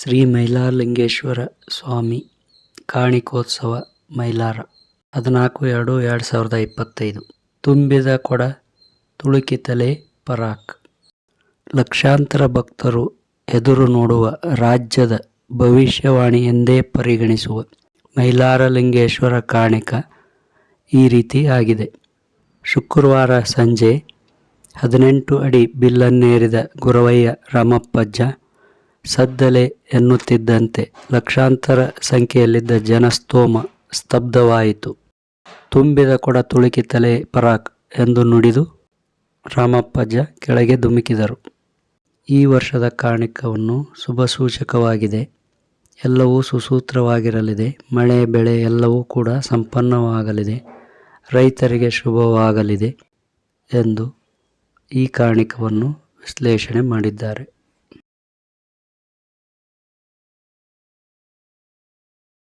ಶ್ರೀ ಮೈಲಾರಲಿಂಗೇಶ್ವರ ಸ್ವಾಮಿ ಕಾಣಿಕೋತ್ಸವ ಮೈಲಾರ ಹದಿನಾಲ್ಕು ಎರಡು ಎರಡು ಸಾವಿರದ ಇಪ್ಪತ್ತೈದು. ತುಂಬಿದ ಕೊಡ ತುಳುಕಿತಲೆ ಪರಾಕ್. ಲಕ್ಷಾಂತರ ಭಕ್ತರು ಎದುರು ನೋಡುವ ರಾಜ್ಯದ ಭವಿಷ್ಯವಾಣಿ ಎಂದೇ ಪರಿಗಣಿಸುವ ಮೈಲಾರಲಿಂಗೇಶ್ವರ ಕಾಣಿಕ ಈ ರೀತಿ ಆಗಿದೆ. ಶುಕ್ರವಾರ ಸಂಜೆ ಹದಿನೆಂಟು ಅಡಿ ಬಿಲ್ಲನ್ನೇರಿದ ಗುರವಯ್ಯ ರಾಮಪ್ಪಜ್ಜ ಸದ್ದಲೆ ಎನ್ನುತ್ತಿದ್ದಂತೆ ಲಕ್ಷಾಂತರ ಸಂಖ್ಯೆಯಲ್ಲಿದ್ದ ಜನಸ್ತೋಮ ಸ್ತಬ್ಧವಾಯಿತು. ತುಂಬಿದ ಕೊಡ ತುಳುಕಿತಲೆ ಪರಾಕ್ ಎಂದು ನುಡಿದು ರಾಮಪ್ಪಜ್ಜ ಕೆಳಗೆ ಧುಮುಕಿದರು. ಈ ವರ್ಷದ ಕಾಣಿಕವನ್ನು ಶುಭಸೂಚಕವಾಗಿದೆ. ಎಲ್ಲವೂ ಸುಸೂತ್ರವಾಗಿರಲಿದೆ. ಮಳೆ, ಬೆಳೆ ಎಲ್ಲವೂ ಕೂಡ ಸಂಪನ್ನವಾಗಲಿದೆ. ರೈತರಿಗೆ ಶುಭವಾಗಲಿದೆ ಎಂದು ಈ ಕಾಣಿಕವನ್ನು ವಿಶ್ಲೇಷಣೆ ಮಾಡಿದ್ದಾರೆ.